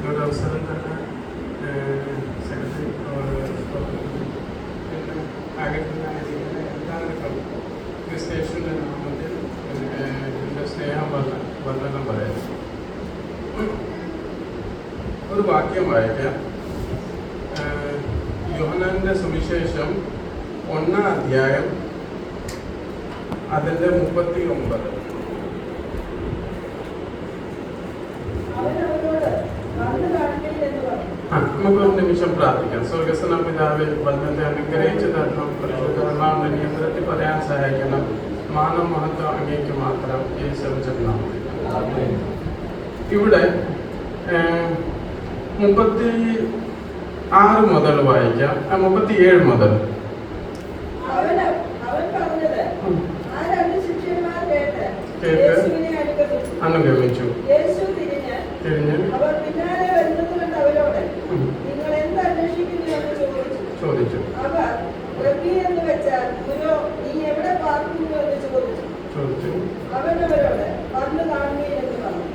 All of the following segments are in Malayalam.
ഇതൊരവസരം തന്നെ സെക്രട്ടറി ആഗ്രഹത്തിനായിരിക്കുന്ന എല്ലാവർക്കും ക്രിസ്തേഷന്റെ നാമത്തിൽ എന്റെ സ്നേഹം വന്ന വന്ദനം പറയാം ഒരു വാക്യം വായിക്കാം. ഏഹ് യോഹന്നാന്റെ സുവിശേഷം ഒന്നാം അധ്യായം അതിന്റെ മുപ്പത്തി ഒമ്പത് അവൻ അവനോട് വന്ന് കാണിക്കൽ എന്ന് പറഞ്ഞു ആ നമുക്ക് ഒരു നിമിഷം പ്രാർത്ഥിക്കാം സ്വർഗസ്വന പിതാവ് വന്നത്തെ അനുഗ്രഹിച്ച തരണം പരിശുദ്ധമാവുന്ന നിയന്ത്രത്തിൽ പറയാൻ സഹായിക്കണം. മാനം മഹത്വം അങ്ങേക്ക് മാത്രം യേശുചരണം ഇവിടെ ഏഹ്, മുപ്പത്തി ആറ് മുതൽ വായിക്കാം. മുപ്പത്തി ഏഴ് മുതൽ. അവൻ അവൻ പറഞ്ഞത് ആ രണ്ട് ശിഷ്യന്മാർ കേട്ട് കേട്ട് യേശുവിനെ അനുഗമിച്ചു അനുഗമിച്ചു യേശു തിരിഞ്ഞ് തിരിഞ്ഞ് അവർ പിന്നാലെ വരുന്നത് കണ്ട് അവരോട് ഉം, നിങ്ങൾ എന്ത് അന്വേഷിക്കുന്നു എന്ന് ചോദിച്ചു ചോദിച്ചു അവർ റബ്ബി എന്ന് വെച്ചാൽ ഗുരു നീ എവിടെ പാർക്കുന്നു എന്ന് ചോദിച്ചു ചോദിച്ചു അവൻ അവരോട് വന്ന് കാണുകയും ചോദിച്ചു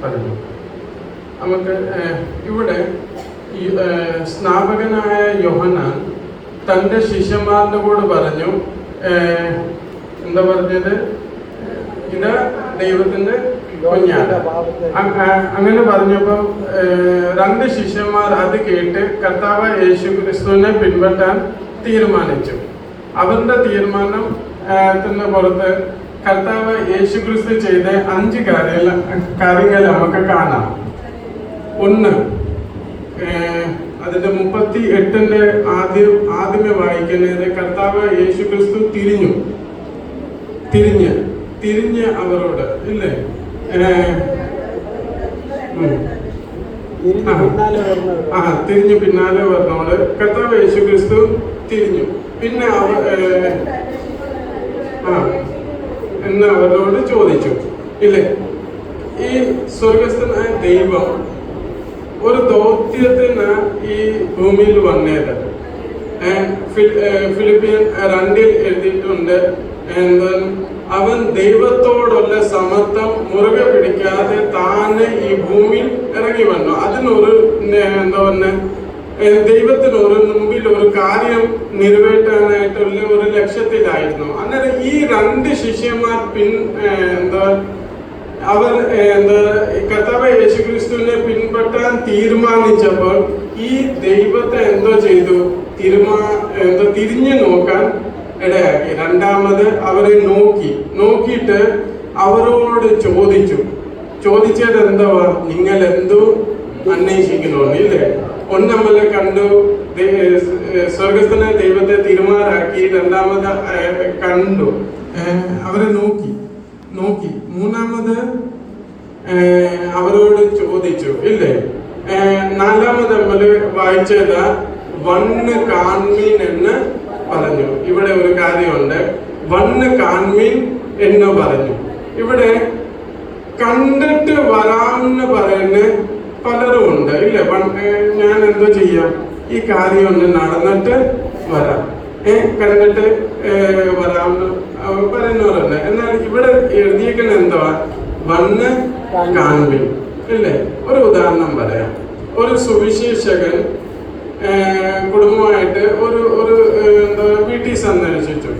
പറഞ്ഞു. നമുക്ക് ഇവിടെ സ്നാപകനായ യോഹനാൻ തന്റെ ശിഷ്യന്മാരുടെ കൂടെ പറഞ്ഞു എന്താ പറഞ്ഞത്? ഇത് ദൈവത്തിന്റെ കുഞ്ഞാണ്. അങ്ങനെ പറഞ്ഞപ്പോൾ രണ്ട് ശിഷ്യന്മാർ അത് കേട്ട് കർത്താവ് യേശു ക്രിസ്തുവിനെ പിൻപറ്റാൻ തീരുമാനിച്ചു. അവരുടെ തീരുമാനം പുറത്ത് കർത്താവ് യേശു ക്രിസ്തു ചെയ്ത അഞ്ച് കാര്യങ്ങൾ കാര്യങ്ങൾ നമുക്ക് കാണാം. ഒന്ന് അതിന്റെ മുപ്പത്തി എട്ടിന്റെ ആദ്യം ആദ്യമേ വായിക്കുന്നത് കർത്താവ് യേശു ക്രിസ്തു തിരിഞ്ഞു. തിരിഞ്ഞ് തിരിഞ്ഞ് അവരോട് ഇല്ലേ? ആ തിരിഞ്ഞു പിന്നാലെ പറഞ്ഞോട് കർത്താവ് യേശു ക്രിസ്തു തിരിഞ്ഞു. പിന്നെ അവ ഏഹ്, ആ എന്ന് അവരോട് ചോദിച്ചു. ഇല്ലേ? ഈ സ്വർഗസ്ഥനായ ദൈവം ഒരു ദൗത്യത്തിന് ഈ ഭൂമിയിൽ വന്നത് ഫിലിപ്പിയൻ രണ്ടിൽ എഴുതിയിട്ടുണ്ട് അവൻ ദൈവത്തോടുള്ള സമത്വം മുറുകെ പിടിക്കാതെ താനെ ഈ ഭൂമിയിൽ ഇറങ്ങി വന്നു. അതിനൊരു എന്താ പറഞ്ഞ? ദൈവത്തിന് ഒരു മുമ്പിൽ ഒരു കാര്യം നിറവേറ്റാനായിട്ടുള്ള ഒരു ലക്ഷ്യത്തിലായിരുന്നു. അന്നേരം ഈ രണ്ട് ശിഷ്യന്മാർ പിൻ എന്താ അവർ എന്താ കർത്താവ് യേശുക്രിസ്തുവിനെ പിൻപറ്റാൻ തീരുമാനിച്ചപ്പോൾ ഈ ദൈവത്തെ എന്തോ ചെയ്തു? തിരുമാ എന്തോ തിരിഞ്ഞു നോക്കാൻ ഇടയാക്കി. രണ്ടാമത് അവരെ നോക്കി. നോക്കിയിട്ട് അവരോട് ചോദിച്ചു. ചോദിച്ചത് എന്തുവാ നിങ്ങൾ എന്തോ അന്വേഷിക്കുന്നു ഇല്ലേ ഒന്ന് നമ്മളെ കണ്ടു സ്വർഗസ്ഥനെ ദൈവത്തെ തീരുമാനാക്കി രണ്ടാമത് കണ്ടു. അവരെ നോക്കി. നോക്കി. മൂന്നാമത് അവരോട് ചോദിച്ചു. ഇല്ലേ? നാലാമത് നമ്മൾ വായിച്ചത് വണ്ണ് കാൺമീൻ എന്ന് പറഞ്ഞു. ഇവിടെ ഒരു കാര്യമുണ്ട്. വണ്ണ് കാൺമീൻ എന്ന് പറഞ്ഞു. ഇവിടെ കണ്ടിട്ട് വരാമെന്ന് പറയുന്ന പലരും ഉണ്ട്. ഇല്ലേ? ഞാൻ എന്തോ ചെയ്യാം? ഈ കാര്യം ഒന്ന് നടന്നിട്ട് വരാം. ഏ കണ്ടിട്ട് വരാമെന്ന് പറയുന്നവരുണ്ട്. എന്നാൽ ഇവിടെ എഴുതിയേക്കുന്ന എന്തുവാ? വന്ന് കാൺമീൻ. ഇല്ലേ? ഒരു ഉദാഹരണം പറയാം. ഒരു സുവിശേഷകൻ കുടുംബമായിട്ട് ഒരു ഒരു എന്താ വീട്ടിൽ സന്ദർശിച്ചു.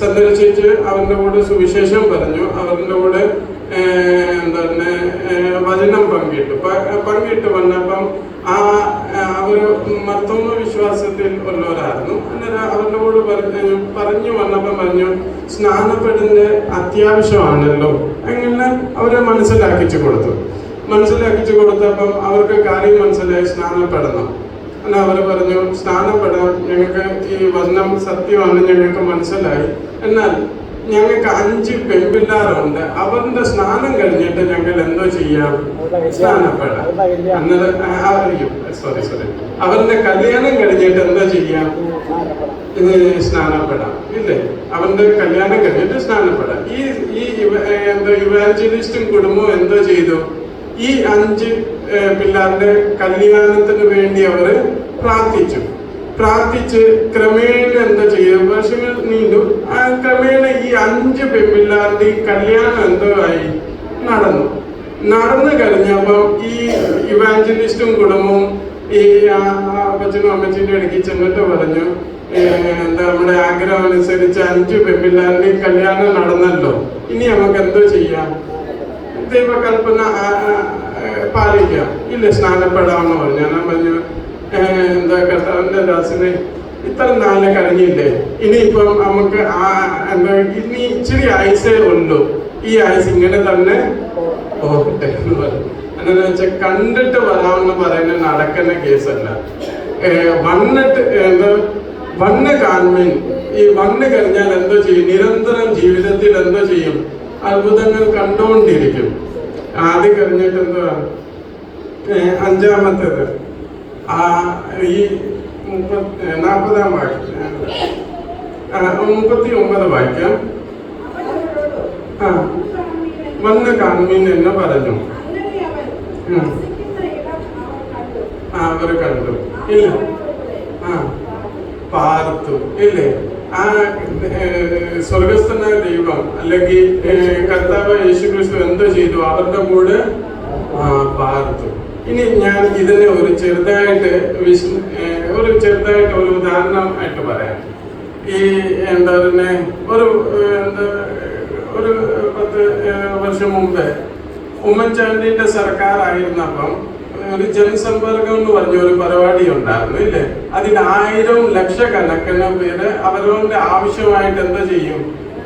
സന്ദർശിച്ച് അവരുടെ കൂടെ സുവിശേഷം പറഞ്ഞു. അവരുടെ കൂടെ എന്താ വചനം പങ്കിട്ടു. പങ്കിട്ട് വന്നപ്പം ആ അവർ മർത്തോമ വിശ്വാസത്തിൽ ഉള്ളവരായിരുന്നു. അന്നേരം അവരുടെ കൂടെ പറഞ്ഞു പറഞ്ഞു വന്നപ്പം പറഞ്ഞു സ്നാനപ്പെടുന്ന അത്യാവശ്യമാണല്ലോ. അങ്ങനെ അവരെ മനസ്സിലാക്കിച്ചു കൊടുത്തു. മനസ്സിലാക്കിച്ചു കൊടുത്തപ്പം അവർക്ക് കാര്യം മനസ്സിലായി സ്നാനപ്പെടണം. എന്നാൽ അവർ പറഞ്ഞു സ്നാനപ്പെടാൻ ഞങ്ങൾക്ക് ഈ വചനം സത്യമാണ് ഞങ്ങൾക്ക് മനസ്സിലായി. എന്നാൽ ഞങ്ങൾക്ക് അഞ്ച് പെൺപിള്ളാരുണ്ട്. അവരുടെ സ്നാനം കഴിഞ്ഞിട്ട് ഞങ്ങൾ എന്തോ ചെയ്യാം? സ്നാനപ്പെടാം അറിയും സോറി സോറി അവരുടെ കല്യാണം കഴിഞ്ഞിട്ട് എന്തോ ചെയ്യാം? സ്നാനപ്പെടാം ഇല്ലേ? അവന്റെ കല്യാണം കഴിഞ്ഞിട്ട് സ്നാനപ്പെടാം ഈ ഈ എന്തോ ഇവാഞ്ചലിസ്റ്റും കുടുംബവും എന്തോ ചെയ്തു? ഈ അഞ്ച് പിള്ളേരുടെ കല്യാണത്തിന് വേണ്ടി അവർ പ്രാർത്ഥിച്ചു. പ്രാർത്ഥിച്ച് ക്രമേണ എന്താ ചെയ്യുക വർഷങ്ങൾ നീണ്ടു. ആ ക്രമേണ ഈ അഞ്ച് പെമ്പിള്ളാരുടെ കല്യാണം എന്തോ ആയി നടന്നു. നടന്നു കഴിഞ്ഞപ്പോൾ ഈ ഇവാഞ്ചലിസ്റ്റും കുടുംബവും ഈ അപ്പച്ചനും അമ്മച്ചിന്റെ ഇടയ്ക്ക് ചെന്നിട്ട് പറഞ്ഞു എന്താ നമ്മുടെ ആഗ്രഹം അനുസരിച്ച് അഞ്ചു പെമ്പിള്ളാരുടെ കല്യാണം നടന്നല്ലോ. ഇനി നമുക്ക് എന്തോ ചെയ്യാം? ദൈവകൽപ്പന പാലിക്കാം. ഇല്ല സ്നാനപ്പെടാമെന്ന് പറഞ്ഞു. കർത്താവിന്റെ ദാസിനെ ഇത്ര നാളെ കഴിഞ്ഞില്ലേ ഇനിയിപ്പം നമുക്ക് ആ എന്താ ഇനി ഇച്ചിരി ആയുസേ ഉള്ളൂ. ഈ ആയുസ് ഇങ്ങനെ തന്നെ പോകട്ടെ എന്ന് പറഞ്ഞു. എന്താണെന്ന് വെച്ചാൽ കണ്ടിട്ട് വരാമെന്ന് പറയുന്ന നടക്കുന്ന കേസല്ല. വന്നിട്ട് എന്താ വണ്ണ് കാൺമീൻ ഈ വണ്ണ് കഴിഞ്ഞാൽ എന്തോ ചെയ്യും? നിരന്തരം ജീവിതത്തിൽ എന്തോ ചെയ്യും? അത്ഭുതങ്ങൾ കണ്ടുകൊണ്ടിരിക്കും ആദ്യം കഴിഞ്ഞിട്ട് എന്താ അഞ്ചാമത്തേത്. ആ ഈ മുപ്പത് നാൽപ്പതാം വാക്യം. മുപ്പത്തി ഒമ്പത് വാക്യം. ആ വന്ന് കാണുമീൻ എന്ന് പറഞ്ഞു. അവർ കണ്ടു. ഇല്ല. ആ പാർത്തു. ഇല്ലേ? ആ സ്വർഗസ്ഥനായ ദൈവം അല്ലെങ്കിൽ കർത്താവ് യേശുക്രിസ്തു എന്തോ ചെയ്തു? അവരുടെ കൂടെ പാർത്തു. ഇനി ഞാൻ ഇതിനെ ഒരു ചെറുതായിട്ട് വിശ ഒരു ചെറുതായിട്ട് ഒരു ഉദാഹരണം ആയിട്ട് പറയാം. ഈ എന്താ പിന്നെ ഒരു എന്താ ഒരു പത്ത് വർഷം മുമ്പേ ഉമ്മൻചാണ്ടിന്റെ സർക്കാർ ആയിരുന്നപ്പം ഒരു ജനസമ്പർക്കം എന്ന് പറഞ്ഞ ഒരു പരിപാടി ഉണ്ടായിരുന്നു ഇല്ലേ? അതിൽ ആയിരം ലക്ഷക്കണക്കിന് പേര് അവരവരുടെ ആവശ്യമായിട്ട് എന്താ ചെയ്യും?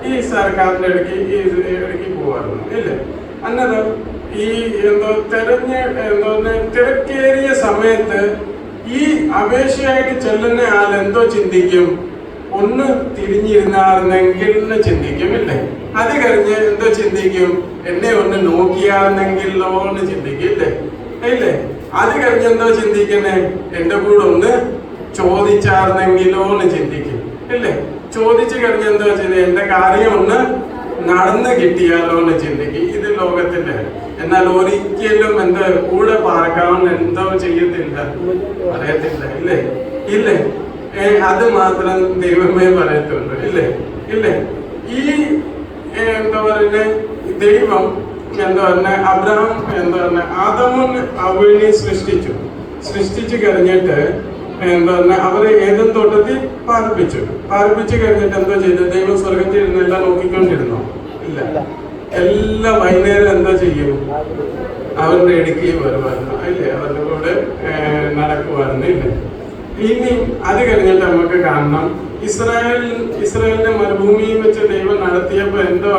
ഈ സർക്കാരിന്റെ ഇടയ്ക്ക് ഈ ഇടയ്ക്ക് പോവായിരുന്നു ഇല്ലേ? അന്നേരം ഈ എന്തോ തെരഞ്ഞ എന്തോ തിരക്കേറിയ സമയത്ത് ഈ അപേക്ഷയായിട്ട് ചെല്ലുന്ന ആൾ എന്തോ ചിന്തിക്കും. ഒന്ന് തിരിഞ്ഞിരുന്നാർന്നെങ്കിൽ എന്ന് ചിന്തിക്കും ഇല്ലേ അത് കഴിഞ്ഞ് എന്തോ ചിന്തിക്കും. എന്നെ ഒന്ന് നോക്കിയാർന്നെങ്കിലോ എന്ന് ചിന്തിക്കും ഇല്ലേ? ഇല്ലേ അത് കഴിഞ്ഞ് എന്തോ ചിന്തിക്കണേ എന്റെ കൂടെ ഒന്ന് ചോദിച്ചാർന്നെങ്കിലോ എന്ന് ചിന്തിക്കും. ഇല്ലേ? ചോദിച്ചു കഴിഞ്ഞ് എന്തോ ചിന്തി എന്റെ കാര്യം ഒന്ന് നടന്ന് കിട്ടിയാലോ എന്ന് ചിന്തിക്കും. ഇത് ലോകത്തിന്റെ എന്നാൽ ഒരിക്കലും എന്താ കൂടെ പാർക്കാവൻ എന്തോ ചെയ്യത്തില്ല. പറയത്തില്ല ഇല്ലേ? ഇല്ലേ? ഏ, അത് മാത്രം ദൈവമേ പറയത്തുള്ളൂ. ഇല്ലേ? ഇല്ലേ? ഈ എന്താ പറയുക ദൈവം എന്താ പറഞ്ഞ അബ്രഹാം എന്താ പറഞ്ഞ ആദമും അവനെ സൃഷ്ടിച്ചു. സൃഷ്ടിച്ചു കഴിഞ്ഞിട്ട് എന്താ പറഞ്ഞ അവരെ ഏതും തോട്ടത്തിൽ പാർപ്പിച്ചു. പാർപ്പിച്ചു കഴിഞ്ഞിട്ട് എന്താ ചെയ്തത് ദൈവം സ്വർഗത്തിൽ ഇരുന്നെല്ലാം നോക്കിക്കൊണ്ടിരുന്നോ. ഇല്ല. എല്ലാ വൈകുന്നേരം എന്താ ചെയ്യും? അവരുടെ ഇടുക്കി വരുമായിരുന്നു അല്ലേ? അവരുടെ കൂടെ നടക്കുമായിരുന്നു ഇല്ലേ? ഇനി അത് കഴിഞ്ഞിട്ട് നമുക്ക് കാണണം. ഇസ്രായേൽ ഇസ്രായേലിന്റെ മരുഭൂമിയിൽ വെച്ച് ദൈവം നടത്തിയപ്പോ എന്തോ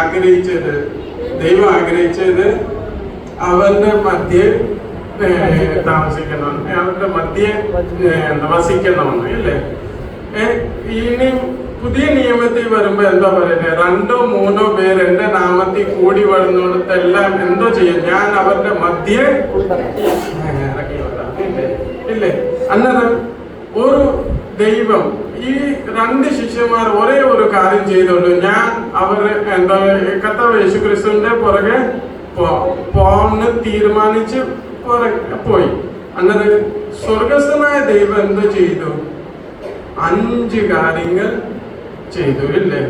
ആഗ്രഹിച്ചത്? ദൈവം ആഗ്രഹിച്ചത് അവരുടെ മധ്യേ താമസിക്കണം. അവരുടെ മധ്യേ വസിക്കണമെന്ന് അല്ലേ ഇനി പുതിയ നിയമത്തിൽ വരുമ്പോ എന്താ പറയുന്നത് രണ്ടോ മൂന്നോ പേര് എന്റെ നാമത്തിൽ കൂടി വരുന്നിടത്തെല്ലാം എന്തോ ചെയ്യും. ഞാൻ അവരുടെ മധ്യേ ഇല്ലേ? അന്നേരം ഒരു ദൈവം ഈ രണ്ട് ശിഷ്യന്മാർ ഒരേ ഒരു കാര്യം ചെയ്തോണ്ട് ഞാൻ അവർ എന്താ കർത്താവ് യേശു ക്രിസ്തുവിന്റെ പുറകെ പോന്ന് തീരുമാനിച്ച് പോയി. അന്നേരം സ്വർഗസ്ഥനായ ദൈവം എന്ത് ചെയ്തു? അഞ്ച് കാര്യങ്ങൾ ചെയ്തു ഇല്ലേ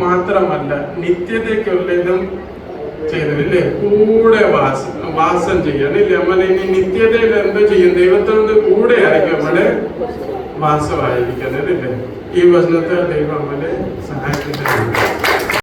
മാത്രമല്ല നിത്യതയ്ക്കുള്ളതും ചെയ്തു ഇല്ലേ കൂടെ വാസം വാസം ചെയ്യണം ഇല്ലേ നമ്മൾ ഇനി നിത്യതയിൽ എന്ത് ചെയ്യും? ദൈവത്തോട് കൂടെ ആയിരിക്കും നമ്മൾ വാസമായിരിക്കുന്നത് ഇല്ലേ ഈ വചനത്തെ ദൈവം നമ്മളെ സഹായിക്കുന്നത്